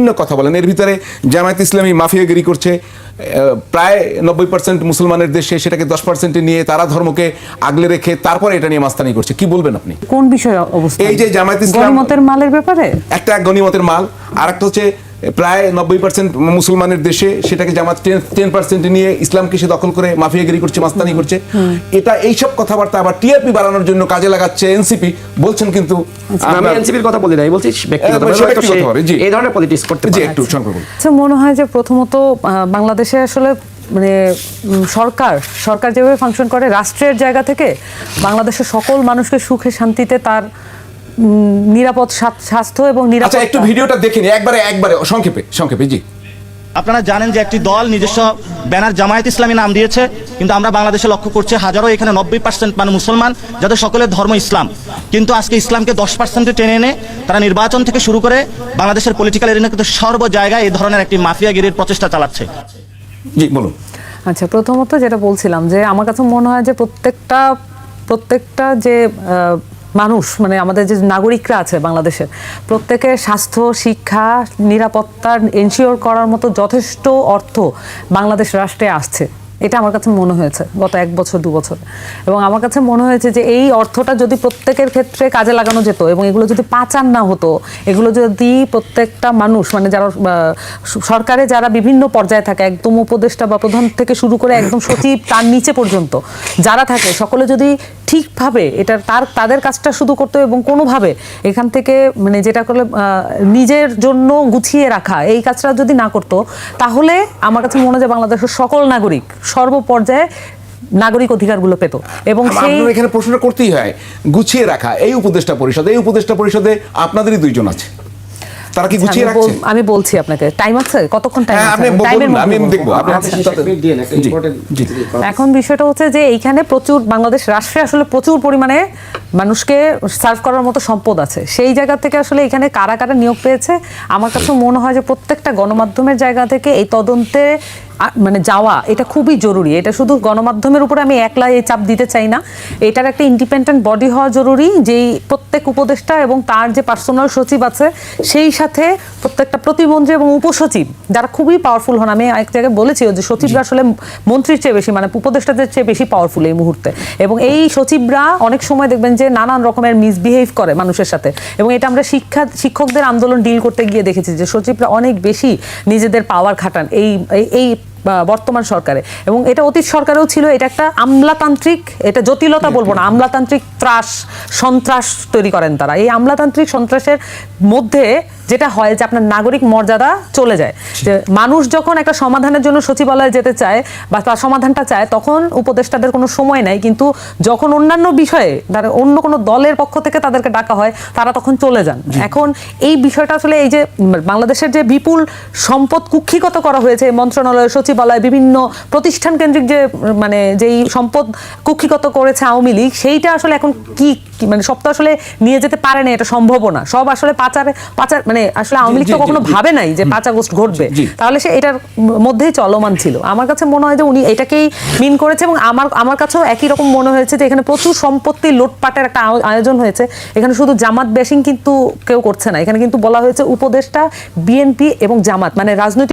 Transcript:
বিভিন্ন কথা বলেন। এর ভিতরে জামায়াত ইসলামী মাফিয়াগিরি করছে। প্রায় নব্বই পার্সেন্ট মুসলমানের দেশে সেটাকে দশ পার্সেন্টে নিয়ে তারা ধর্মকে আগলে রেখে তারপরে এটা নিয়ে মাস্তানি করছে। কি বলবেন আপনি? কোন বিষয়ে অবস্থা? এই যে জামায়াত ইসলাম- মালের ব্যাপারে? একটা গণিমতের মাল আর একটা হচ্ছে প্রায় নব্বই পার্সেন্ট মুসলমানের দেশে সেটাকে জামাত টেন পার্সেন্ট নিয়ে ইসলামকে সে দখল করে মাফিয়াগিরি করছে মাস্তানি করছে। এটা এইসব কথাবার্তা আবার টিআরপি বাড়ানোর জন্য কাজে লাগাচ্ছে এনসিপি। বলছেন কিন্তু আমি এনসিপির কথা বলি নাই বলছি হ্যাঁ। এই ধরনের পলিটিক্স করতে জি একটু বলুন। আচ্ছা মনে হয় যে প্রথমত আহ, বাংলাদেশে আসলে মানে সরকার সরকার যেভাবে ফাংশন করে রাষ্ট্রের জায়গা থেকে বাংলাদেশের সকল মানুষকে সুখে শান্তিতে তার নিরাপদ স্বাস্থ্য এবং আচ্ছা নিরাপদ একটু ভিডিওটা দেখে নি একবারে একবারে সংক্ষেপে সংক্ষেপে জি। আপনারা জানেন যে একটি দল নিজস্ব ব্যানার জামায়াত ইসলামী নাম দিয়েছে কিন্তু আমরা বাংলাদেশে লক্ষ্য করছি হাজারো এখানে নব্বই পার্সেন্ট মানে মুসলমান যাদের সকলের ধর্ম ইসলাম। কিন্তু আজকে ইসলামকে দশ পার্সেন্টে টেনে এনে তারা নির্বাচন থেকে শুরু করে বাংলাদেশের পলিটিক্যাল এরিনা কিন্তু সর্ব জায়গায় এই ধরনের একটি মাফিয়াগিরির প্রচেষ্টা চালাচ্ছে। জি বলুন। আচ্ছা প্রথমত যেটা বলছিলাম যে আমার কাছে মনে হয় যে প্রত্যেকটা প্রত্যেকটা যে মানুষ মানে আমাদের যে নাগরিকরা আছে বাংলাদেশের প্রত্যেকের স্বাস্থ্য, শিক্ষা, নিরাপত্তা এনশিওর করার মতো যথেষ্ট অর্থ বাংলাদেশ রাষ্ট্রে আসছে। এটা আমার কাছে মনে হয়েছে গত এক বছর, দু বছর। এবং আমার কাছে মনে হয়েছে যে এই অর্থটা যদি প্রত্যেকের ক্ষেত্রে কাজে লাগানো যেত এবং এগুলো যদি পাচার না হতো, এগুলো যদি প্রত্যেকটা মানুষ মানে যারা সরকারে যারা বিভিন্ন পর্যায়ে থাকে, একদম উপদেষ্টা বা প্রধান থেকে শুরু করে একদম সচিব তার নিচে পর্যন্ত যারা থাকে, সকলে যদি ঠিকভাবে এটা তার, তাদের কাজটা শুধু করতো এবং কোনোভাবে এখান থেকে মানে যেটা করলে নিজের জন্য গুছিয়ে রাখা, এই কাজটা যদি না করতো, তাহলে আমার কাছে মনে হয় বাংলাদেশের সকল নাগরিক সর্বপর্যায়ে নাগরিক অধিকারগুলো পেত। এবং সেই এখানে প্রশ্নটা করতেই হয় গুছিয়ে রাখা এই উপদেষ্টা পরিষদ এই উপদেষ্টা পরিষদে আপনাদেরই দুইজন আছে। তারা কি গুছিয়ে রাখছে? আমি বলছি আপনাকে। টাইম আছে? কতক্ষণ টাইম হ্যাঁ, আছে? টাইমের আমি দেখব, আচ্ছা। এখন বিষয়টা হচ্ছে যে এইখানে প্রচুর বাংলাদেশ রাষ্ট্রে আসলে প্রচুর পরিমাণে মানুষকে সার্ভ করার মতো সম্পদ আছে। সেই জায়গা থেকে আসলে এখানে কারা কারা নিয়োগ পেয়েছে? আমার কাছে মনে হয় যে প্রত্যেকটা গণমাধ্যমের জায়গা থেকে এই তদন্তে মানে যাওয়া এটা খুবই জরুরি। এটা শুধু গণমাধ্যমের উপরে আমি একলা এই চাপ দিতে চাই না। এটার একটা ইন্ডিপেন্ডেন্ট বডি হওয়া জরুরি যেই প্রত্যেক উপদেষ্টা এবং তার যে পার্সোনাল সচিব আছে সেই সাথে প্রত্যেকটা প্রতিমন্ত্রী এবং উপসচিব যারা খুবই পাওয়ারফুল হন। আমি এক জায়গায় বলেছি যে সচিবরা আসলে মন্ত্রীর চেয়ে বেশি মানে উপদেষ্টাদের চেয়ে বেশি পাওয়ারফুল এই মুহূর্তে। এবং এই সচিবরা অনেক সময় দেখবেন যে নানান রকমের মিসবিহেভ করে মানুষের সাথে। এবং এটা আমরা শিক্ষা শিক্ষকদের আন্দোলন ডিল করতে গিয়ে দেখেছি যে সচিবরা অনেক বেশি নিজেদের পাওয়ার খাটান। এই এই- বর্তমান সরকারে। এবং এটা অতীত সরকারেও ছিল এটা একটা আমলাতান্ত্রিক এটা জটিলতা বলব না আমলাতান্ত্রিক ত্রাস সন্ত্রাস তৈরি করেন তারা। এই আমলাতান্ত্রিক সন্ত্রাসের মধ্যে যেটা হয় যে আপনার নাগরিক মর্যাদা চলে যায়। যে মানুষ যখন একটা সমাধানের জন্য সচিবালয়ে যেতে চায় বা তার সমাধানটা চায় তখন উপদেষ্টাদের কোনো সময় নাই। কিন্তু যখন অন্যান্য বিষয়ে তার অন্য কোনো দলের পক্ষ থেকে তাদেরকে ডাকা হয় তারা তখন চলে যান। এখন এই বিষয়টা আসলে এই যে বাংলাদেশের যে বিপুল সম্পদ কুক্ষিগত করা হয়েছে মন্ত্রণালয় সচিবালয় বিভিন্ন প্রতিষ্ঠান কেন্দ্রিক যে মানে যেই সম্পদ কুক্ষিগত করেছে আওয়ামী লীগ সেইটা আসলে এখন কি মানে সব তো আসলে নিয়ে যেতে পারে না এটা সম্ভব না। সব আসলে পাচারে পাচার মানে আসলে আওয়ামী লীগ তো কখনো ভাবে নাই যে পাচার গোষ্ঠ ঘটবে। তাহলে সে এটার মধ্যেই চলমান ছিল। আমার কাছে মনে হয় যে উনি এটাকেই মিন করেছে এবং আমার আমার কাছেও একই রকম মনে হয়েছে যে এখানে প্রচুর সম্পত্তি লুটপাটের একটা আয়োজন হয়েছে। এখানে শুধু জামাত বেশিং কিন্তু কেউ করছে না। এখানে কিন্তু বলা হয়েছে উপদেষ্টা বিএনপি এবং জামাত মানে রাজনৈতিক